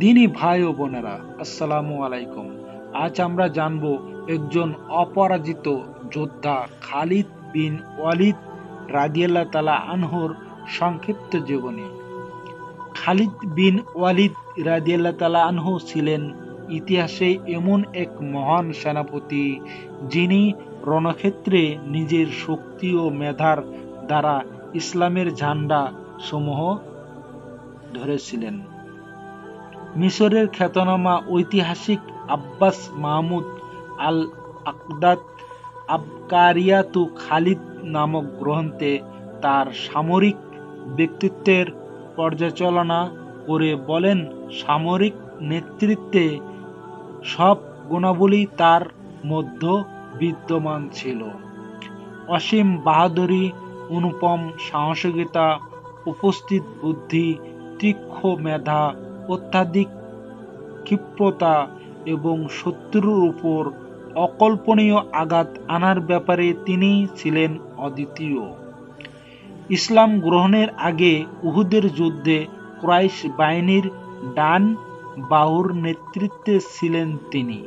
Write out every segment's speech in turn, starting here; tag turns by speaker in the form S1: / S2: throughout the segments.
S1: দিনী ভাই ও বোনেরা, আসসালামু আলাইকুম। আজ আমরা জানব একজন অপরাজিত যোদ্ধা খালিদ বিন ওয়ালিদ রাদিয়াল্লাহ তালা আনহর সংক্ষিপ্ত জীবনী। খালিদ বিন ওয়ালিদ রাদিয়াল্লাহ তালা আনহু ছিলেন ইতিহাসে এমন এক মহান সেনাপতি যিনি রণক্ষেত্রে নিজের শক্তি ও মেধার দ্বারা ইসলামের ঝান্ডা সমূহ ধরেছিলেন। মিশরের খ্যাতনামা ঐতিহাসিক আব্বাস মাহমুদ আল আকদাদ আবকারিয়াতু খালিদ নামক গ্রন্থে তার সামরিক ব্যক্তিত্বের পর্যালোচনা করে বলেন, সামরিক নেতৃত্বে সব গুণাবলী তার মধ্যে বিদ্যমান ছিল। অসীম বাহাদুরি, অনুপম সাহসিকতা, উপস্থিত বুদ্ধি, তীক্ষ্ণ মেধা অত্যাধিক ক্ষিপ্রতা এবং শত্রুর উপর অকল্পনীয় আঘাত আনার ব্যাপারে তিনি ছিলেন অদ্বিতীয়। ইসলাম গ্রহণের আগে উহুদের যুদ্ধে ক্রাইশ বাহিনীর ডান বাহুর নেতৃত্বে ছিলেন তিনি।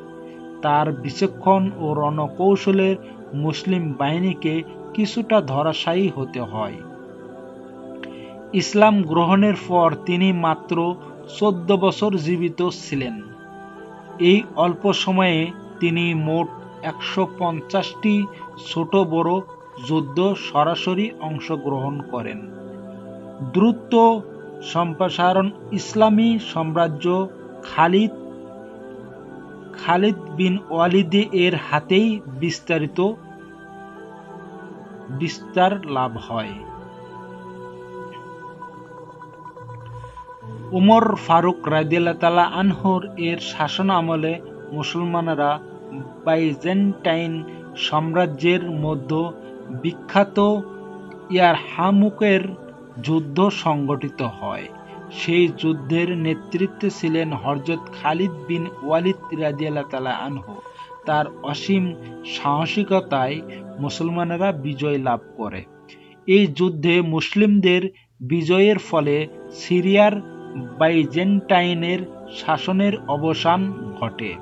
S1: তার বিচক্ষণ ও রণকৌশলের মুসলিম বাহিনীকে কিছুটা ধরাশায়ী হতে হয়। ইসলাম গ্রহণের পর তিনি মাত্র চোদ্দ বছর জীবিত ছিলেন। এই অল্প সময়ে তিনি মোট একশো পঞ্চাশটি ছোট বড় যুদ্ধ সরাসরি অংশগ্রহণ করেন। দ্রুত সম্প্রসারণ ইসলামী সাম্রাজ্য খালিদ খালিদ বিন ওয়ালিদে এর হাতেই বিস্তারিত বিস্তার লাভ হয়। উমর ফারুক রাদিয়াল্লাহ আনহর এর শাসন আমলে মুসলমানরা বাইজেন্টাইন সাম্রাজ্যের মধ্যে বিখ্যাত ইয়ারহামুকের যুদ্ধ সংগঠিত হয়। সেই যুদ্ধের নেতৃত্বে ছিলেন হরজত খালিদ বিন ওয়ালিদ রাদিয়াল্লাহ তালা আনহু। তার অসীম সাহসিকতায় মুসলমানেরা বিজয় লাভ করে। এই যুদ্ধে মুসলিমদের বিজয়ের ফলে সিরিয়ার বাইজেন্টাইনের শাসনের অবসান ঘটে।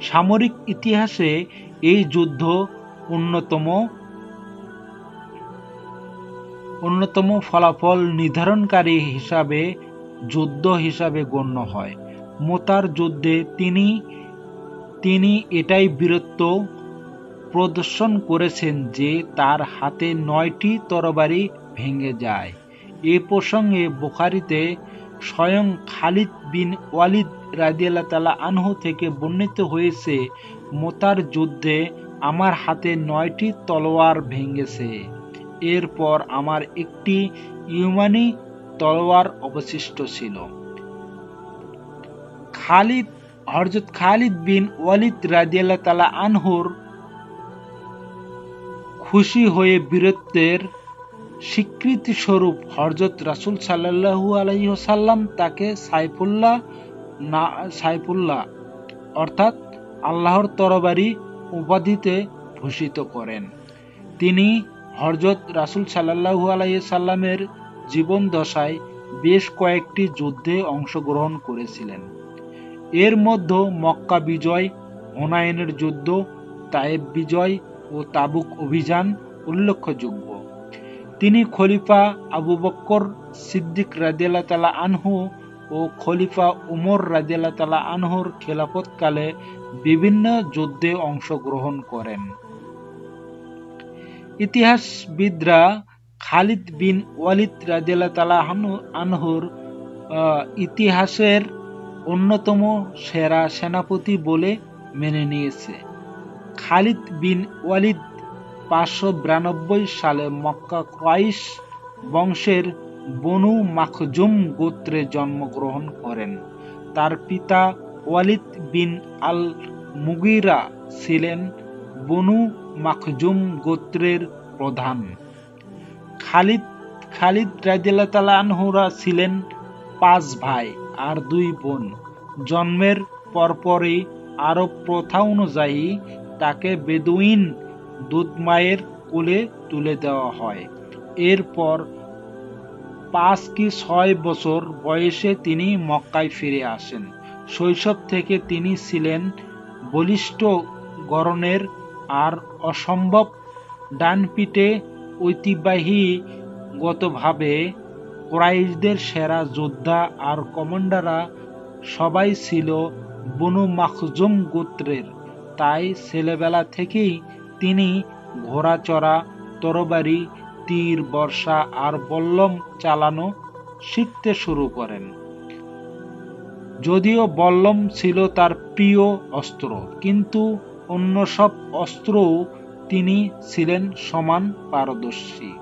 S1: সামরিক ইতিহাসে এই যুদ্ধ অন্যতম অন্যতম ফলাফল নির্ধারণকারী হিসাবে, যুদ্ধ হিসাবে গণ্য হয়। মোতার যুদ্ধে তিনি তিনি এটাই বীরত্ব প্রদর্শন করেছেন যে তার হাতে নয়টি তরবারি ভেঙে যায়। এ প্রসঙ্গে বোখারিতে স্বয়ং খালিদ বিন ওয়ালিদ রাজিয়াল্লাহ তালা আনহু থেকে বর্ণিত হয়েছে, মোতার যুদ্ধে আমার হাতে নয়টি তলোয়ার ভেঙেছে। এরপর আমার একটি ইউমানি তলোয়ার অবশিষ্ট ছিল। খালিদ হরজত খালিদ বিন ওয়ালিদ রাজিয়াল্লাহ তালা আনহুর খুশি হয়ে বীরত্বের স্বীকৃতি স্বরূপ হরজত রাসুল সাল্লাহু আলহিহসাল্লাম তাকে সাইফুল্লাহ না, সাইফুল্লাহ অর্থাৎ আল্লাহর তরবারি উপাধিতে ভূষিত করেন। তিনি হরজত রাসুল সাল্লাহু আলাইসাল্লামের জীবন দশায় বেশ কয়েকটি যুদ্ধে অংশগ্রহণ করেছিলেন। এর মধ্যে মক্কা বিজয় হুনায়নের যুদ্ধ, তায়েব বিজয় ও তাবুক অভিযান উল্লেখযোগ্য। তিনি খলিফা আবু বক্কর সিদ্দিক রাজিয়াল্লাহ তালা আনহু ও খলিফা উমর রাজিয়াল্লাহ তালা আনহুর খেলাফতকালে বিভিন্ন যুদ্ধে অংশগ্রহণ করেন। ইতিহাসবিদরা খালিদ বিন ওয়ালিদ রাজিয়াল্লাহ তালা আনহুর ইতিহাসের অন্যতম সেরা সেনাপতি বলে মেনে নিয়েছে। খালিদ বিন ওয়ালিদ পাঁচশো বিরানব্বই সালে মক্কা ক্রাইশ বংশের বনু মাখজুম গোত্রে জন্মগ্রহণ করেন। তার পিতা ওয়ালিদ বিন আল মুগিরা ছিলেন বনু মাখজুম গোত্রের প্রধান। খালিদ খালিদ রাজিয়াল্লাহ তালা আনহুরা ছিলেন পাঁচ ভাই আর দুই বোন। জন্মের পরপরই আরব প্রথা অনুযায়ী তাকে বেদুইন দুধ মায়ের কোলে তুলে দেওয়া হয়। এরপর পাঁচ কি ছয় বছর বয়সে তিনি মক্কায় ফিরে আসেন। শৈশব থেকে তিনি ছিলেন বলিষ্ঠ গড়নের আর অসম্ভব ডানপিটে ঐতিহ্যবাহীগতভাবে কুরাইশদের সেরা যোদ্ধা আর কমান্ডাররা সবাই ছিল বনু মাখজুম গোত্রের। তাই ছেলেবেলা থেকেই তিনি ঘোড়াচড়া, তরবারি, তীর, বর্ষা আর বল্লম চালানো শিখতে শুরু করেন। যদিও বল্লম ছিল তার প্রিয় অস্ত্র, কিন্তু অন্য সব অস্ত্রও তিনি ছিলেন সমান পারদর্শী।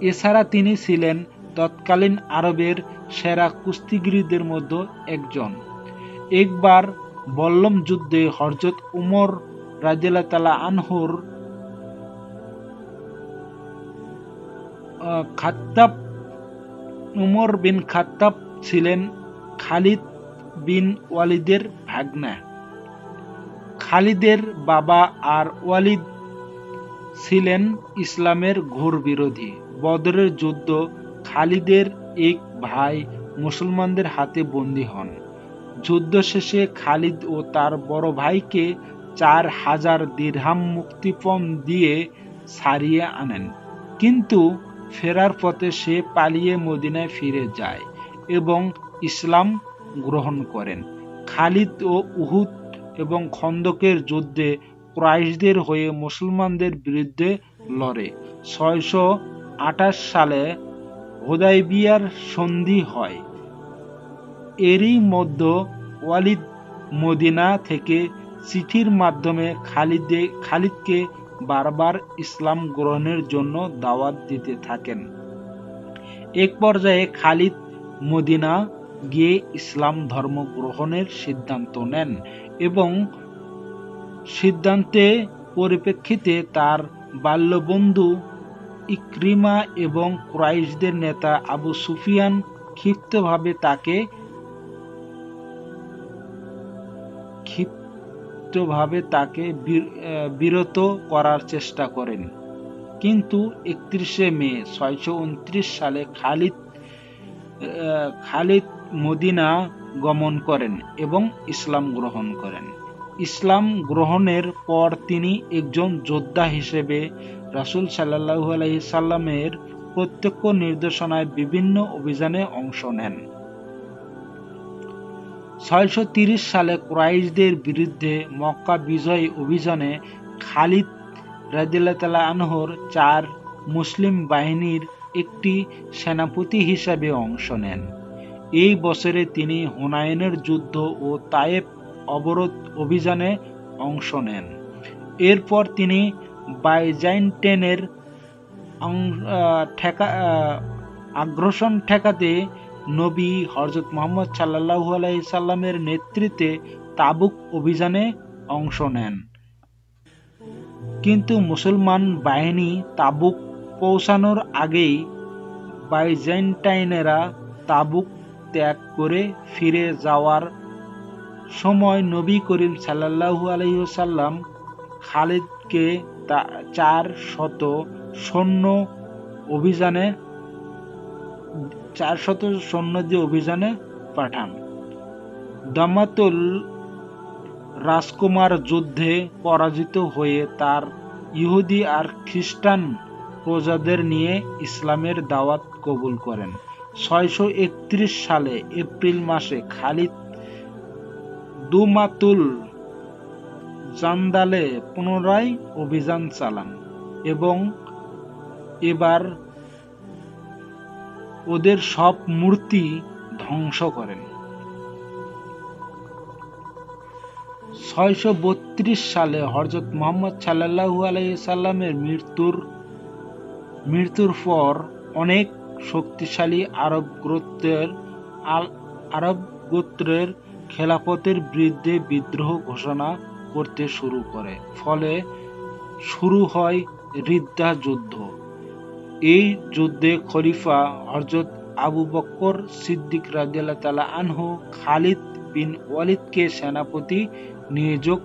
S1: এছাড়া তিনি ছিলেন তৎকালীন আরবের সেরা কুস্তিগিরিদের মধ্যে একজন। একবার বল্লম যুদ্ধে হরজত উমর রাজিয়াল্লাহ আনহুর আহ, খাত্তাব উমর বিন খাত্তাব ছিলেন খালিদ বিন ওয়ালিদের ভাগ্না। খালিদের বাবা আর ওয়ালিদ ছিলেন ইসলামের ঘোর বিরোধী। বদরের যুদ্ধ খালিদের এক ভাই মুসলমানদের হাতে বন্দী হন। যুদ্ধ শেষে খালিদ ও তার বড় ভাইকে চার হাজার দিরহাম মুক্তিপণ দিয়ে ছাড়িয়ে আনেন। কিন্তু ফেরার পথে সে পালিয়ে মদিনায় ফিরে যায় এবং ইসলাম গ্রহণ করেন। খালিদ ও উহুদ এবং খন্দকের যুদ্ধে ক্রাইশদের হয়ে মুসলমানদের বিরুদ্ধে লড়ে। ছয়শো আঠাশ সালে হোদাইবিয়ার সন্ধি হয়। এরই মধ্যে ওয়ালিদ মদিনা থেকে চিঠির মাধ্যমে খালিদে খালিদকে বারবার ইসলাম গ্রহণের জন্য দাওয়াত দিতে থাকেন। এক পর্যায়ে খালিদ মদিনা গিয়ে ইসলাম ধর্ম গ্রহণের সিদ্ধান্ত নেন এবং সিদ্ধান্তে পরিপ্রেক্ষিতে তার বাল্যবন্ধু ইক্রিমা এবং ক্রাইশদের নেতা আবু সুফিয়ান ক্ষিপ্তভাবে তাকে ক্ষিপ্তভাবে তাকে বিরত করার চেষ্টা করেন। কিন্তু একত্রিশে মে ছয়শো উনত্রিশ সালে খালিদ খালিদ মদিনা গমন করেন এবং ইসলাম গ্রহণ করেন। ইসলাম গ্রহণের পর তিনি একজন যোদ্ধা হিসেবে রাসূল সাল্লাল্লাহু আলাইহি সাল্লামের প্রত্যক্ষ নির্দেশনায় বিভিন্ন অভিযানে অংশ নেন। ছয়শো সালে ক্রাইশদের বিরুদ্ধে মক্কা বিজয় অভিযানে খালিদ রাদিল্লাহ আনহর চার মুসলিম বাহিনীর একটি সেনাপতি হিসাবে অংশ নেন। এই বছরে তিনি হুনাইনের যুদ্ধ ও তায়েব অবরোধ অভিযানে অংশ নেন। এরপর তিনি বাইজাইন্টেনের ঠেকা আগ্রাসন ঠেকাতে নবী হজরত মোহাম্মদ সাল্লাল্লাহু আলাইহি সাল্লামের নেতৃত্বে তাবুক অভিযানে অংশ নেন। কিন্তু মুসলমান বাহিনী তাবুক পৌঁছানোর আগেই বাইজেন্টাইনেরা তাবুক ত্যাগ করে ফিরে যাওয়ার সময় নবী করিম সাল্লাল্লাহু আলাইহি সাল্লাম খালিদকে চার শত সৈন্য অভিযানে চার শত সৈন্য দিয়ে অভিযানে পাঠান। দামাতুল রাজকুমার যুদ্ধে পরাজিত হয়ে তার ইহুদি আর খ্রিস্টান প্রজাদের নিয়ে ইসলামের দাওয়াত কবুল করেন। ছয়শো একত্রিশ সালে এপ্রিল মাসে খালিদ দুমাতুল জান্দালে পুনরায় অভিযান চালান এবং এবার ওদের সব মূর্তি ধ্বংস করেন। ছয়শো বত্রিশ সালে হজরত মোহাম্মদ সাল্লাহু আলাইসাল্লামের মৃত্যুর মৃত্যুর পর অনেক শক্তিশালী আরব গোত্রের আরব গোত্রের খেলাফতের বিরুদ্ধে বিদ্রোহ ঘোষণা করতে শুরু করে। ফলে শুরু হয় রিদ্দা যুদ্ধ। এই যুদ্ধে খলিফা হজরত আবু বক্কর সিদ্দিক রাজিয়াল্লাহ তালা আনহু, খালিদ বিন ওয়ালিদকে সেনাপতি নিয়োগ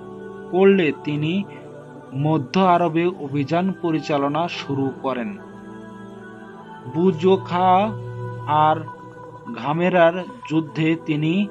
S1: করলে তিনি মধ্য আরবে অভিযান পরিচালনা শুরু করেন। বুজোখা আর ঘামেরার যুদ্ধে তিনি